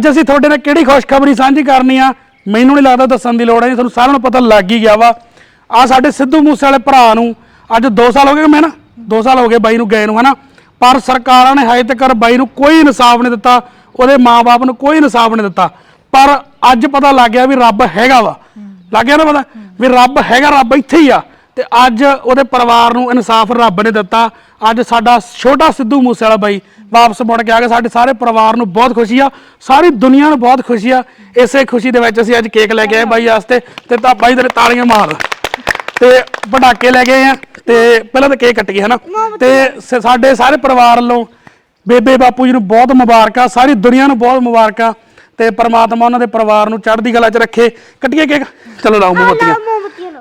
ਅੱਜ ਅਸੀਂ ਤੁਹਾਡੇ ਨਾਲ ਕਿਹੜੀ ਖੁਸ਼ਖਬਰੀ ਸਾਂਝੀ ਕਰਨੀ ਆ? ਮੈਨੂੰ ਨਹੀਂ ਲੱਗਦਾ ਦੱਸਣ ਦੀ ਲੋੜ ਹੈ ਤੁਹਾਨੂੰ ਸਾਰਿਆਂ ਨੂੰ ਪਤਾ ਲੱਗ ਹੀ ਗਿਆ ਵਾ। ਆ ਸਾਡੇ ਸਿੱਧੂ ਮੂਸੇ ਵਾਲੇ ਭਰਾ ਨੂੰ ਅੱਜ 2 ਸਾਲ ਹੋ ਗਏ ਮੈਂ ਨਾ 2 ਸਾਲ ਹੋ ਗਏ ਬਾਈ ਨੂੰ ਗਏ ਨੂੰ ਹਨਾ? ਪਰ ਸਰਕਾਰਾਂ ਨੇ ਹਜੇ ਤੱਕ ਬਾਈ ਨੂੰ ਕੋਈ ਇਨਸਾਫ ਨਹੀਂ ਦਿੱਤਾ ਉਹਦੇ ਮਾਪੇ ਨੂੰ ਕੋਈ ਇਨਸਾਫ ਨਹੀਂ ਦਿੱਤਾ। ਪਰ ਅੱਜ ਪਤਾ ਲੱਗ ਗਿਆ ਵੀ ਰੱਬ ਹੈਗਾ ਵਾ। ਲੱਗ ਗਿਆ ਨਾ ਪਤਾ? ਵੀ ਰੱਬ ਹੈਗਾ ਰੱਬ ਇੱਥੇ ਹੀ ਆ। ਤੇ ਅੱਜ ਉਹਦੇ ਪਰਿਵਾਰ ਨੂੰ ਇਨਸਾਫ ਰੱਬ ਨੇ ਦਿੱਤਾ। ਅੱਜ ਸਾਡਾ ਛੋਟਾ ਸਿੱਧੂ ਮੂਸੇ ਵਾਲਾ ਬਾਈ ਵਾਪਸ ਮੁੜ ਕੇ ਆ ਗਿਆ। ਸਾਡੇ ਸਾਰੇ ਪਰਿਵਾਰ ਨੂੰ ਬਹੁਤ ਖੁਸ਼ੀ ਆ। ਸਾਰੀ ਦੁਨੀਆ ਨੂੰ ਬਹੁਤ ਖੁਸ਼ੀ ਆ। ਇਸੇ ਖੁਸ਼ੀ ਦੇ ਵਿੱਚ ਅਸੀਂ ਅੱਜ ਕੇਕ ਲੈ ਕੇ ਆਏ ਬਾਈ ਵਾਸਤੇ ਤੇ ਤਾਂ ਬਾਈ ਦੇ ਤਾਲੀਆਂ ਮਾਰ। ਤੇ ਪਟਾਕੇ ਲੈ ਗਏ ਆ। ਤੇ ਪਹਿਲਾਂ ਤਾਂ ਕੇਕ ਕੱਟ ਗਏ ਹਨਾ? ਤੇ ਸ- ਸਾਡੇ ਸਾਰੇ ਪਰਿਵਾਰ ਵੱਲੋਂ ਬੇਬੇ ਬਾਪੂ ਜੀ ਨੂੰ ਬਹੁਤ ਮੁਬਾਰਕਾਂ ਸਾਰੀ ਦੁਨੀਆ ਨੂੰ ਬਹੁਤ ਮੁਬਾਰਕਾਂ ਤੇ ਪਰਮਾਤਮਾ ਉਹਨਾਂ ਦੇ ਪਰਿਵਾਰ ਨੂੰ ਚੜ੍ਹਦੀ ਕਲਾ 'ਚ ਰੱਖੇ। ਕੱਟੀਏ ਕੇਕ? ਚਲੋ ਲਾਓ ਮੋਮਬੱਤੀਆਂ।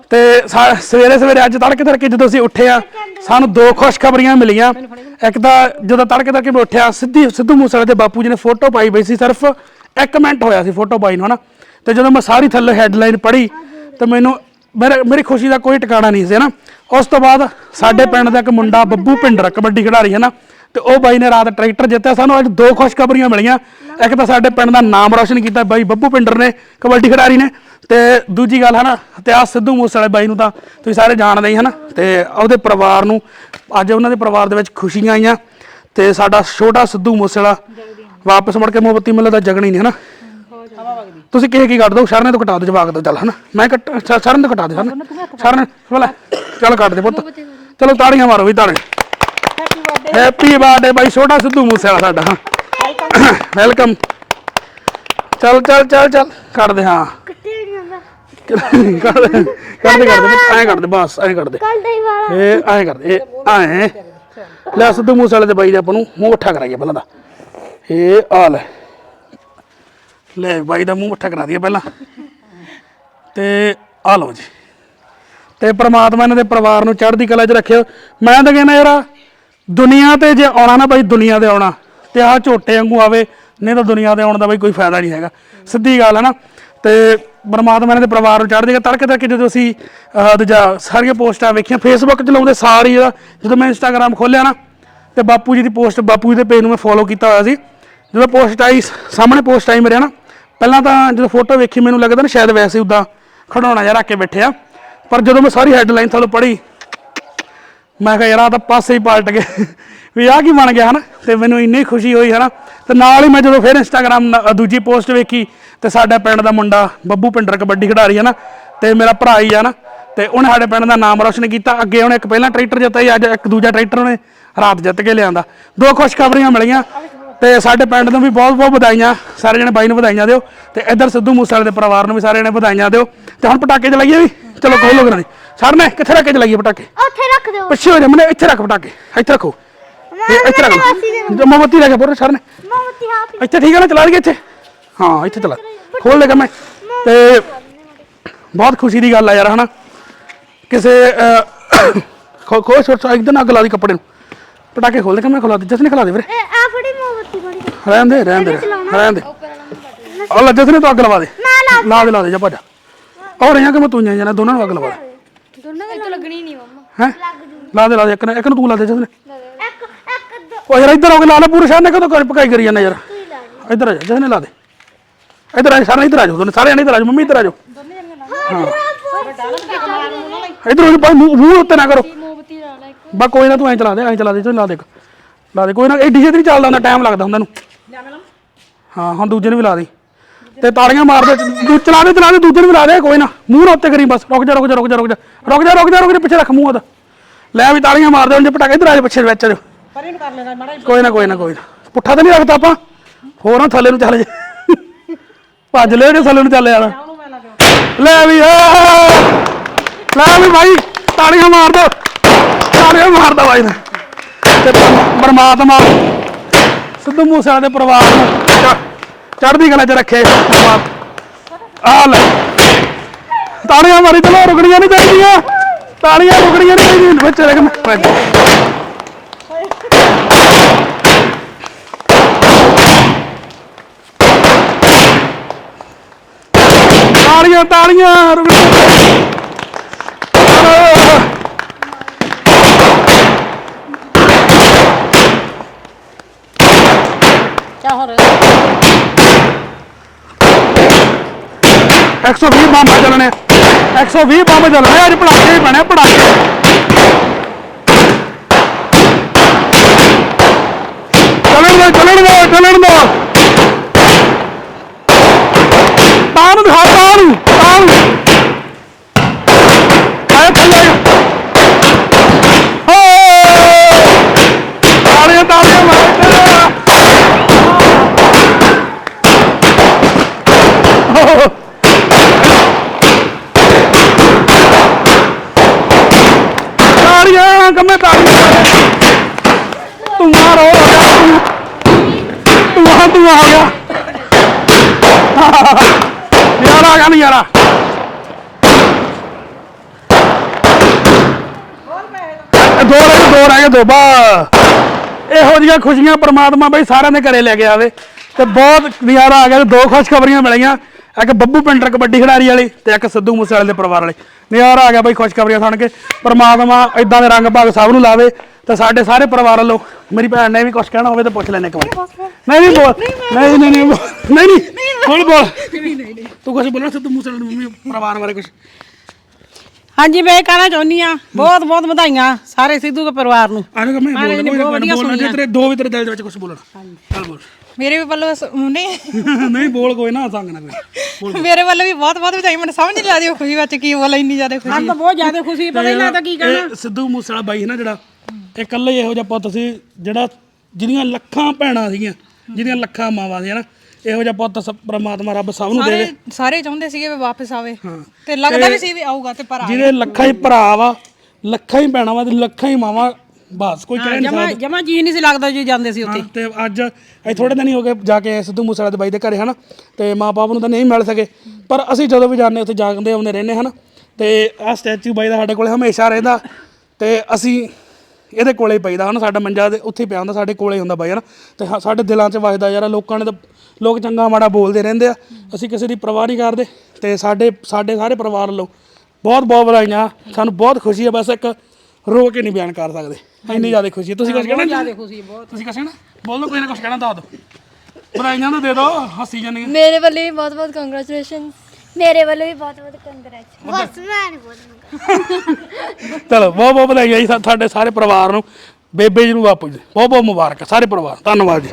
ਤੇ ਸਾ- ਸਵੇਰੇ ਸਵੇਰੇ ਅੱਜ ਤੜਕੇ ਤੜਕੇ ਜਦੋਂ ਅਸੀਂ ਉੱਠੇ ਆ ਸਾਨੂੰ ਦੋ ਖੁਸ਼ਖਬਰੀਆਂ ਮਿਲੀਆਂ। ਇੱਕ ਤਾਂ ਜਦੋਂ ਤੜਕੇ ਤੜਕੇ ਮੈਂ ਉੱਠਿਆ, ਸਿੱਧੀ ਸਿੱਧੂ ਮੂਸੇਵਾਲੇ ਦੇ ਬਾਪੂ ਜੀ ਨੇ ਫੋਟੋ ਪਾਈ ਹੋਈ ਸੀ, ਸਿਰਫ ਇੱਕ ਮਿੰਟ ਹੋਇਆ ਸੀ ਫੋਟੋ ਪਾਈ ਨੂੰ, ਹਨਾ? ਤੇ ਜਦੋਂ ਮੈਂ ਸਾਰੀ ਥੱਲੇ ਹੈਡਲਾਈਨ ਪੜ੍ਹੀ, ਤੇ ਮੈਨੂੰ ਮੇਰੇ ਮੇਰੀ ਖੁਸ਼ੀ ਦਾ ਕੋਈ ਟਿਕਾਣਾ ਨਹੀਂ ਸੀ, ਹਨਾ? ਉਸ ਤੋਂ ਬਾਅਦ ਸਾਡੇ ਪਿੰਡ ਦਾ ਇੱਕ ਮੁੰਡਾ ਬੱਬੂ ਪਿੰਡਰ ਕਬੱਡੀ ਖਿਡਾਰੀ ਹੈ ਨਾ ਤੇ ਉਹ ਬਾਈ ਨੇ ਰਾਤ ਟਰੈਕਟਰ ਜਿੱਤਿਆ ਸਾਨੂੰ ਅੱਜ ਦੋ ਖੁਸ਼ਖਬਰੀਆਂ ਮਿਲੀਆਂ। ਇੱਕ ਤਾਂ ਸਾਡੇ ਪਿੰਡ ਦਾ ਨਾਮ ਰੌਸ਼ਨ ਕੀਤਾ ਬਾਈ ਬੱਬੂ ਪਿੰਡਰ ਨੇ ਕਬੱਡੀ ਖਿਡਾਰੀ ਨੇ ਤੇ ਦੂਜੀ ਗੱਲ ਹਨਾ ਤੇ ਆ ਸਿੱਧੂ ਮੂਸੇ ਵਾਲੇ ਬਾਈ ਨੂੰ ਤਾਂ ਤੁਸੀਂ ਸਾਰੇ ਜਾਣਦੇ ਹੀ ਹਨਾ ਤੇ ਉਹਦੇ ਪਰਿਵਾਰ ਨੂੰ ਅੱਜ ਉਹਨਾਂ ਦੇ ਪਰਿਵਾਰ ਦੇ ਵਿੱਚ ਖੁਸ਼ੀਆਂ ਆਈਆਂ ਤੇ ਸਾਡਾ ਛੋਟਾ ਸਿੱਧੂ ਮੂਸੇ ਵਾਲਾ ਵਾਪਸ ਮੁੜ ਕੇ ਮੋਮਬੱਤੀ ਮਿਲਦਾ ਤਾਂ ਜਗਣੀ ਨਹੀਂ ਹਨਾ। ਤੁਸੀਂ ਕਿਹ ਕੀ ਕੱਢ ਦੋ ਸ਼ਰਨੇ ਤੋਂ ਕਟਾ ਦਿਓ ਜਵਾਕ ਤੋਂ ਚੱਲ ਹਨਾ। ਮੈਂ ਕੱਟ ਸ਼ਰਨ ਤੋਂ ਕਟਾ ਦੇ ਹਨਾ। ਸ਼ਰਨ ਚੱਲ ਕੱਟ ਦੇ ਪੁੱਤ। ਚਲੋ ਤਾੜੀਆਂ ਮਾਰੋ ਵੀ ਤਾੜੀ ਹੈਪੀ ਬਰਥਡੇ ਬਾਈ ਛੋਟਾ ਸਿੱਧੂ ਮੂਸੇ ਵਾਲਾ ਸਾਡਾ ਵੈਲਕਮ ਚੱਲ ਚੱਲ ਚੱਲ ਚੱਲ ਕੱਢ ਦੇ ਹਾਂ ਕੱਢ ਦੇ ਕੱਢ ਐਂ ਕੱਢ ਦੇ ਬਸ ਐਂ ਕੱਢ ਦੇ ਇਹ ਐਂ ਕਰ ਦੇ ਇਹ ਐਂ। ਲੈ ਸਿੱਧੂ ਮੂਸੇ ਵਾਲੇ ਦੇ ਬਾਈ ਦੇ ਆਪਾਂ ਨੂੰ ਮੂੰਹ ਮੱਠਾ ਕਰਾਈਏ ਪਹਿਲਾਂ ਦਾ ਇਹ ਆ ਲੈ। ਲੈ ਬਾਈ ਦਾ ਮੂੰਹ ਮੱਠਾ ਕਰਾ ਦਈਏ ਪਹਿਲਾਂ। ਤੇ ਆ ਲਓ ਜੀ। ਤੇ ਪ੍ਰਮਾਤਮਾ ਇਹਨਾਂ ਦੇ ਪਰਿਵਾਰ ਨੂੰ ਚੜ੍ਹਦੀ ਕਲਾ 'ਚ ਰੱਖਿਓ। ਮੈਂ ਤਾਂ ਕਹਿੰਦਾ ਯਾਰ ਦੁਨੀਆ ਤੇ ਜੇ ਆਉਣਾ ਨਾ ਬਾਈ ਦੁਨੀਆ ਤੇ ਆਉਣਾ। ਤੇ ਆਹ ਝੋਟੇ ਵਾਂਗੂ ਆਵੇ ਨਹੀਂ ਤਾਂ ਦੁਨੀਆ ਤੇ ਆਉਣ ਦਾ ਬਾਈ ਕੋਈ ਫਾਇਦਾ ਨਹੀਂ ਹੈਗਾ। ਸਿੱਧੀ ਗੱਲ ਹੈ ਨਾ। ਤੇ ਪਰਮਾਤਮਾ ਇਹਨਾਂ ਦੇ ਪਰਿਵਾਰ ਨੂੰ ਚੜ੍ਹਦੀ ਕਲਾ ਤੜਕੇ ਤੜਕੇ ਜਦੋਂ ਅਸੀਂ ਅਹ, ਦੂਜਾ ਸਾਰੀਆਂ ਪੋਸਟਾਂ ਵੇਖੀਆਂ ਫੇਸਬੁੱਕ 'ਚ ਲਾਉਂਦੇ ਸਾਰੀ ਇਹਦਾ ਜਦੋਂ ਮੈਂ ਇੰਸਟਾਗ੍ਰam ਖੋਲ੍ਹਿਆ ਨਾ ਤੇ ਬਾਪੂ ਜੀ ਦੀ ਪੋਸਟ ਬਾਪੂ ਜੀ ਦੇ ਪੇਜ ਨੂੰ ਮੈਂ ਫੋਲੋ ਕੀਤਾ ਹੋਇਆ ਸੀ। ਜਦੋਂ ਪੋਸਟ ਆਈ ਸਾਹਮਣੇ ਪੋਸਟ ਆਈ ਮੇਰੇ ਨਾ। ਪਹਿਲਾਂ ਤਾਂ ਜਦੋਂ ਫੋਟੋ ਵੇਖੀ ਮੈਨੂੰ ਲੱਗਦਾ ਨਾ ਸ਼ਾਇਦ ਵੈਸੇ ਉਦਾਂ ਖੜਾਉਣਾ ਜਿਹਾ ਰੱਖ ਕੇ ਬੈਠੇ ਆ। ਪਰ ਜਦੋਂ ਮੈਂ ਸਾਰੀ ਹੈਡਲਾਈਨ ਥੱਲੋਂ ਪੜ੍ਹੀ ਮੈਂ ਕਿਹਾ ਯਾਰ ਆ ਤਾਂ ਪਾਸੇ ਹੀ ਪਲਟ ਗਏ। ਵੀ ਆ ਕੀ ਬਣ ਗਿਆ ਹਨਾ? ਤੇ ਮੈਨੂੰ ਇੰਨੀ ਖੁਸ਼ੀ ਹੋਈ ਹਨਾ। ਤੇ ਨਾਲ ਹੀ ਮੈਂ ਜਦੋਂ ਫਿਰ ਇੰਸਟਾਗ੍ਰam ਦੂਜੀ ਪੋਸਟ ਵੇਖੀ, ਤੇ ਸਾਡਾ ਪਿੰਡ ਦਾ ਮੁੰਡਾ ਬੱਬੂ ਪਿੰਡਰ ਕਬੱਡੀ ਖਿਡਾਰੀ ਹੈ ਨਾ ਤੇ ਮੇਰਾ ਭਰਾ ਹੀ ਆ ਨਾ, ਤੇ ਉਹਨੇ ਸਾਡੇ ਪਿੰਡ ਦਾ ਨਾਮ ਰੋਸ਼ਨ ਕੀਤਾ। ਅੱਗੇ ਉਹਨੇ ਇੱਕ ਪਹਿਲਾਂ ਟਰੈਕਟਰ ਜਿੱਤਾ ਸੀ ਅੱਜ ਇੱਕ ਦੂਜਾ ਟਰੈਕਟਰ ਉਹਨੇ ਰਾਤ ਜਿੱਤ ਕੇ ਲਿਆਂਦਾ। ਦੋ ਖੁਸ਼ਖਬਰੀਆਂ ਮਿਲੀਆਂ, ਤੇ ਸਾਡੇ ਪਿੰਡ ਨੂੰ ਵੀ ਬਹੁਤ ਬਹੁਤ ਵਧਾਈਆਂ। ਸਾਰੇ ਜਣੇ ਬਾਈ ਨੂੰ ਵਧਾਈਆਂ ਦਿਓ। ਤੇ ਇੱਧਰ ਸਿੱਧੂ ਮੂਸੇਵਾਲੇ ਦੇ ਪਰਿਵਾਰ ਨੂੰ ਵੀ ਸਾਰੇ ਜਣੇ ਵਧਾਈਆਂ ਦਿਓ। ਤੇ ਹੁਣ ਪਟਾਕੇ ਚਲਾਈਏ ਵੀ? ਚਲੋ ਖੋਲੋ ਕਰਾਂ ਸਰ ਨੇ ਕਿੱਥੇ ਰੱਖ ਕੇ ਚਲਾਈਏ ਪਟਾਕੇ? ਉੱਥੇ ਰੱਖ ਦਿਓ। ਪਿੱਛੇ ਹੋ ਜਾ ਮੈਨੂੰ ਇੱਥੇ ਰੱਖ ਪਟਾਕੇ। ਇੱਥੇ ਰੱਖੋ। ਇਹ ਇੱਥੇ ਰੱਖ ਮੋਮਬੱਤੀ ਰੱਖ ਪੁਰ ਸਰ ਨੇ ਮੋਮਬੱਤੀ ਹਾਂ ਇੱਥੇ ਠੀਕ ਹੈ ਨਾ ਚਲਾ ਲਈਏ ਇੱਥੇ? ਹਾਂ ਇੱਥੇ ਚਲਾ। ਖੋਲ ਲੇਗਾ ਮੈਂ। ਤੇ ਬਹੁਤ ਖੁਸ਼ੀ ਦੀ ਗੱਲ ਆ ਯਾਰ ਹਨਾ? ਕਿਸੇ ਖੋ ਖੋ ਛੋਟ ਇੱਕਦਮ ਅੱਗ ਲਾ ਦੀ ਕੱਪੜੇ ਨੂੰ। ਪਟਾਕੇ ਖੋਲ ਦੇ ਕਿ ਮੈਂ ਖੋਲਾ ਦੇ ਜਸ ਨੇ ਖਲਾ ਦੇ ਵੀਰੇ। ਆ ਫੜੀ ਮੋਮਬੱਤੀ ਫੜੀ ਰਹਿਣ ਦੇ ਰਹਿਣ ਦੇ ਰਹਿਣ ਦੇ। ਉਹ ਲੱਜਸ ਨੇ ਤਾਂ ਅੱਗ ਲਵਾ ਦੇ। ਲਾ ਦੇ ਲਾ ਦੇ ਜਾ ਭੱਜ ਔਰ ਰਹੀਆਂ ਕਿ ਮੈਂ ਤੂੰ ਜਾਣਾ? ਦੋਨਾਂ ਨੂੰ ਅੱਗ ਲਵਾ ਦੋਨਾਂ ਦੇ ਲੱਗਣੀ ਨਹੀਂ ਮੰਮਾ। ਹੈ? ਲਾ ਦੇ ਲਾ ਦੇ ਇੱਕ ਨੂੰ ਇੱਕ ਨੂੰ ਤੂੰ ਲਾ ਦੇ ਨੇ ਇੱਕ ਇੱਕ ਦੋ। ਉਹ ਯਾਰ ਇੱਧਰ ਹੋ ਕੇ ਲਾ ਲੈ ਪੂਰੇ ਸ਼ਹਿਰ ਨੇ ਕਦੋਂ ਕਰ ਪਕਾਈ ਕਰੀ ਜਾਂਦਾ ਯਾਰ? ਤੂੰ ਹੀ ਲਾ ਦੇ। ਇੱਧਰ ਆ ਜਾ ਜਸ ਨੇ ਲਾ ਦੇ। ਇੱਧਰ ਆ ਜਾ, ਸਾਰੇ ਇੱਧਰ ਆ ਜਾਓ ਦੋਨੇ ਸਾਰੇ ਇੱਧਰ ਆ ਜਾਓ ਮੰਮੀ ਇੱਧਰ ਆ ਜਾਓ। ਇੱਧਰ ਹੋ ਜਾ ਮੂੰਹ ਉੱਤੇ ਨਾ ਕਰੋ। ਮੋਮਬੱਤੀ ਲਾ ਲੈ ਬਾ ਕੋਈ ਨਾ ਤੂੰ ਐਂ ਚਲਾ ਦੇ ਐਂ ਚਲਾ ਦੇ ਤੂੰ ਲਾ ਦੇ। ਲਾ ਦੇ ਕੋਈ ਨਾ ਇਹ ਡੀਜੇ ਤੇ ਨਹੀਂ ਚੱਲਦਾ ਹੁੰਦਾ ਟਾਈਮ ਲੱਗਦਾ ਹੁੰਦਾ ਨੂੰ। ਹਾਂ ਹੁਣ ਦੂਜੇ ਨੂੰ ਵੀ ਲਾ ਦੇ। ਤੇ ਤਾੜੀਆਂ ਮਾਰ ਦੇ ਦੂ ਚਲਾ ਦੇ ਚਲਾ ਦੇ ਦੂਜੇ ਨੂੰ ਵੀ ਲਾ ਦੇ ਕੋਈ ਨਾ। ਮੂੰਹ ਨਾ ਉੱਤੇ ਕਰੀ ਬਸ। ਰੁਕ ਜਾ ਰੁਕ ਜਾ ਰੁਕ ਜਾ ਰੁਕ ਜਾ। ਰੁਕ ਜਾ ਰੁਕ ਜਾ ਰੁਕ ਜਾ ਪਿੱਛੇ ਰੱਖ ਮੂੰਹ ਉਹਦਾ। ਲੈ ਵੀ ਤਾੜੀਆਂ ਮਾਰ ਦੇ ਹੁਣ ਜੇ ਪਟਾਕੇ ਇੱਧਰ ਆ ਜਾ ਪਿੱਛੇ ਵਿੱਚ। ਆ ਜਾ ਕੋਈ ਨਾ ਕੋਈ ਨਾ ਕੋਈ ਨਾ। ਪੁੱਠਾ ਤਾਂ ਨਹੀਂ ਰੱਖਦਾ ਆਪਾਂ। ਹੋਰ ਨਾ ਥੱਲੇ ਨੂੰ ਚੱਲ ਜੇ। ਭੱਜ ਲੈ ਜੇ ਥੱਲੇ ਨੂੰ ਚੱਲ ਜਾਣਾ ਲੈ ਵੀ ਆ ਲੈ ਵੀ ਭਾਈ ਤਾੜੀਆਂ ਮਾਰ ਦੋ। ਤਾੜੀਆਂ ਮਾਰਦਾ ਭਾਈ ਨੇ। ਤੇ ਪਰ- ਪਰਮਾਤਮਾ ਸਿੱਧੂ ਮੂਸੇਵਾਲੇ ਦੇ ਪਰਿਵਾਰ ਨੂੰ ਚੜ੍ਹਦੀ ਕਲਾ 'ਚ ਰੱਖੇ ਪਰਮਾਤਮਾ ਆ ਲੈ। ਤਾੜੀਆਂ ਮਾਰੀ ਚਲੋ ਰੁਕਣੀਆਂ ਨਹੀਂ ਚਾਹੀਦੀਆਂ ਤਾੜੀਆਂ ਰੁਕਣੀਆਂ ਨਹੀਂ ਚਾਹੀਦੀਆਂ ਵਿੱਚ ਰੱਖ। ਮੈਂ ਤਾੜੀਆਂ ਤਾੜੀਆਂ, ਰੁਕਣੀਆਂ ਚਾ ਹੋਰ 120 ਬੰਬ ਚੱਲਣੇ ਆ। 120 ਬੰਬ ਚੱਲਣੇ ਅੱਜ ਪੜਾਕੇ ਹੀ ਬਣੇ ਪੜਾਕੇ ਚੱਲਣ ਦੋ ਚੱਲਣ ਦੋ ਚੱਲਣ ਦੋ। ਤਾਂ ਨੂੰ ਦਿਖਾ ਤਾਂ ਨੂੰ ਤਾਂ ਨੂੰ ਆਏ ਥੱਲੇ ਹੋ ਤਾਲੀਆਂ ਤਾਲੀਆਂ ਮਾਰਦੇ ਤਾਲੀਆਂ ਕੰਮੇ ਤਾਲੀਆਂ ਤੂੰ ਮਾਰੋ ਤੂੰ ਆ ਤੂੰ ਆ ਗਿਆ। ਯਾਰ ਆ ਗਿਆ ਨਹੀਂ ਯਾਰਾ ਦੋ ਰਹਿ ਗਏ, ਦੋ ਰਹਿ ਗਏ, ਦੋ। ਬਾ ਇਹੋ ਜਿਹੀਆਂ ਖੁਸ਼ੀਆਂ ਪ੍ਰਮਾਤਮਾ ਬਈ ਸਾਰਿਆਂ ਦੇ ਘਰੇ ਲੈ ਕੇ ਆਵੇ। ਤੇ ਬਹੁਤ ਨਜ਼ਾਰਾ ਆ ਗਿਆ ਤੇ ਦੋ ਖੁਸ਼ਖਬਰੀਆਂ ਮਿਲੀਆਂ। ਇੱਕ ਬੱਬੂ ਪਿੰਡਰ ਕਬੱਡੀ ਖਿਡਾਰੀ ਵਾਲੀ ਤੇ ਇੱਕ ਸਿੱਧੂ ਮੂਸੇ ਵਾਲੇ ਦੇ ਪਰਿਵਾਰ ਵਾਲੇ। ਨਜ਼ਾਰਾ ਆ ਗਿਆ ਬਈ ਖੁਸ਼ਖਬਰੀਆਂ ਸੁਣ ਕੇ। ਪ੍ਰਮਾਤਮਾ ਇਦਾਂ ਦੇ ਰੰਗ ਭਾਗ ਸਭ ਨੂੰ ਲਾਵੇ ਤੇ ਸਾਡੇ ਸਾਰੇ ਪਰਿਵਾਰ ਵੱਲੋਂ ਮੇਰੀ ਭੈਣ ਨੇ ਵੀ ਕੁਝ ਕਹਿਣਾ ਹੋਵੇ ਤਾਂ ਪੁੱਛ ਲੈਣੇ ਇੱਕ ਵਾਰ। ਨਹੀਂ ਨਹੀਂ ਬੋਲ। ਨਹੀਂ ਨਹੀਂ ਨਹੀਂ ਬੋਲ- ਨਹੀਂ ਨਹੀਂ ਬੋਲ ਬੋਲ। ਤੂੰ ਕੁਝ ਬੋਲਣਾ ਸਿੱਧੂ ਮੂਸੇ ਵਾਲੇ ਦੀ ਮੰਮੀ ਪਰਿਵਾਰ ਬਾਰੇ ਕੁਝ ਹਾਂਜੀ ਮੈਂ ਕਹਿਣਾ ਚਾਹੁੰਦੀ ਆ ਬਹੁਤ ਬਹੁਤ ਵਧਾਈਆਂ ਸਾਰੇ ਸਿੱਧੂ ਦੇ ਪਰਿਵਾਰ ਨੂੰ। ਕਿ ਮੈਂ ਬੋਲ। ਵਧੀਆ ਬੋਲਣਾ ਜੇ। ਤੇਰੇ ਦੋ ਵੀ ਤੇਰੇ ਦਿਲ ਦੇ ਵਿੱਚ ਕੁਝ ਬੋਲਣਾ। ਚੱਲ ਬੋਲ। ਮੇਰੇ ਵੀ ਵੱਲੋਂ ਨਹੀਂ। ਨਹੀਂ ਬੋਲ ਕੋਈ ਨਾ ਸੰਗ ਨਾ ਕੋਈ। ਮੇਰੇ ਵੱਲੋਂ ਵੀ ਬਹੁਤ ਬਹੁਤ ਵਧਾਈ ਮੈਨੂੰ ਸਮਝ ਨਹੀਂ ਲੱਗਦੀ ਉਹ ਖੁਸ਼ੀ ਵਿੱਚ ਕੀ ਬੋਲਾਂ ਇੰਨੀ ਜ਼ਿਆਦਾ ਖੁਸ਼ੀ। ਤਾਂ ਬਹੁਤ ਜ਼ਿਆਦਾ ਖੁਸ਼ੀ ਪਤਾ ਹੀ ਨਹੀਂ ਲੱਗਦਾ ਕੀ ਕਹਿਣਾ। ਸਿੱਧੂ ਮੂਸੇਵਾਲਾ ਬਾਈ ਹੈ ਨਾ ਜਿਹੜਾ ਇਹ ਇਕੱਲਾ ਹੀ ਇਹੋ ਜਿਹਾ ਪੁੱਤ ਸੀ ਜਿਹੜਾ ਜਿਹਦੀਆਂ ਲੱਖਾਂ ਭੈਣਾਂ ਸੀਗੀਆਂ ਜਿਹਦੀਆਂ ਲੱਖਾਂ ਮਾਵਾਂ ਸੀ ਨਾ। ਇਹੋ ਜਿਹਾ ਪੁੱਤ ਸ- ਪ੍ਰਮਾਤਮਾ ਰੱਬ ਸਭ ਨੂੰ ਦੇਵੇ ਸਾਰੇ ਸਾਰੇ ਚਾਹੁੰਦੇ ਸੀਗੇ ਵੀ ਵਾਪਸ ਆਵੇ। ਤੇ ਲੱਗਦਾ ਵੀ ਸੀ ਵੀ ਆਊਗਾ ਤੇ ਪਰ ਆ ਜਿਹਦੇ ਲੱਖਾਂ ਹੀ ਭਰਾ ਵਾ ਲੱਖਾਂ ਹੀ ਭੈਣਾਂ ਵਾ ਤੇ ਲੱਖਾਂ ਹੀ ਮਾਵਾਂ ਬਸ ਕੋਈ ਕਹਿ ਨਹੀਂ ਜਮਾ ਸਕਦਾ ਜਮਾ ਜੀ ਨਹੀਂ ਸੀ ਲੱਗਦਾ ਜੀ ਜਾਂਦੇ ਸੀ ਉੱਥੇ। ਹਾਂ, ਤੇ ਅੱਜ ਇਹ ਥੋੜੇ ਦਿਨ ਹੀ ਹੋ ਗਏ ਜਾ ਕੇ ਸਿੱਧੂ ਮੂਸੇਵਾਲੇ ਦੇ ਬਾਈ ਦੇ ਘਰੇ ਹਨ? ਤੇ ਮਾਪੇ ਨੂੰ ਤਾਂ ਨਹੀਂ ਮਿਲ ਸਕੇ। ਪਰ ਅਸੀਂ ਜਦੋਂ ਵੀ ਜਾਂਦੇ ਉੱਥੇ ਜਾਗਦੇ ਆਉਂਦੇ ਰਹਿੰਦੇ ਹਨ? ਤੇ ਆਹ ਸਟੈਚੂ ਬਾਈ ਦਾ ਸਾਡੇ ਕੋਲੇ ਹਮੇਸ਼ਾ ਰਹਿੰਦਾ। ਤੇ ਅਸੀਂ ਇਹਦੇ ਕੋਲੇ ਹੀ ਪਈਦਾ ਹਨ? ਸਾਡਾ ਮੰਜਾ ਦੇ ਉੱਥੇ ਹੀ ਪਿਆ ਹੁੰਦਾ ਸਾਡੇ ਕੋਲੇ ਹੀ ਹੁੰਦਾ ਬਾਈ ਹਨ? ਤੇ ਹਾਂ, ਸਾਡੇ ਦਿਲਾਂ 'ਚ ਵੱਜਦਾ ਯਾਰ ਲੋਕਾਂ ਨੇ ਤਾਂ ਲੋਕ ਚੰਗਾ ਮਾੜਾ ਬੋਲਦੇ ਰਹਿੰਦੇ ਆ। ਅਸੀਂ ਕਿਸੇ ਦੀ ਪਰਵਾਹ ਨਹੀਂ ਕਰਦੇ। ਤੇ ਸਾਡੇ ਸਾਡੇ ਸਾਰੇ ਪਰਿਵਾਰ ਵੱਲੋਂ ਬਹੁਤ ਬਹੁਤ ਵਧਾਈਆਂ। ਸਾਨੂੰ ਬਹੁਤ ਖੁਸ਼ੀ ਹੈ ਬਸ ਇੱਕ ਰੋ ਕੇ ਨਹੀਂ ਬਿਆਨ ਕਰ ਸਕਦੇ। ਇੰਨੀ ਜ਼ਿਆਦਾ ਖੁਸ਼ੀ ਹੈ। ਤੁਸੀਂ ਕੁਝ ਕਹਿਣਾ ਜ਼ਿਆਦਾ ਖੁਸ਼ੀ ਬਹੁਤ। ਤੁਸੀਂ ਕੁਝ ਕਹਿਣਾ? ਬੋਲ ਦੋ ਕੋਈ ਨਾ ਕੁਝ ਕਹਿਣਾ ਦੱਸ ਦਿਓ ਵਧਾਈਆਂ ਤਾਂ ਦੇ ਦਿਓ ਹੱਸੀ ਜਾਂਦੀਆਂ। ਮੇਰੇ ਵੱਲੋਂ ਵੀ ਬਹੁਤ ਬਹੁਤ ਕੰਗ੍ਰੈਚੁਲੇਸ਼ਨ ਮੇਰੇ ਵੱਲੋਂ ਵੀ ਬਹੁਤ ਬਹੁਤ ਕੰਗ੍ਰੈਚੁਲੇਸ਼ਨ ਬਸ ਮੈਂ ਨਹੀਂ ਬੋਲੂੰਗਾ ਚਲੋ ਬਹੁਤ ਬਹੁਤ ਵਧਾਈਆਂ ਜੀ ਸਾ- ਸਾਡੇ ਸਾਰੇ ਪਰਿਵਾਰ ਨੂੰ। ਬੇਬੇ ਜੀ ਨੂੰ ਬਾਪੂ ਜੀ ਬਹੁਤ ਬਹੁਤ ਮੁਬਾਰਕ ਸਾਰੇ ਪਰਿਵਾਰ ਧੰਨਵਾਦ ਜੀ।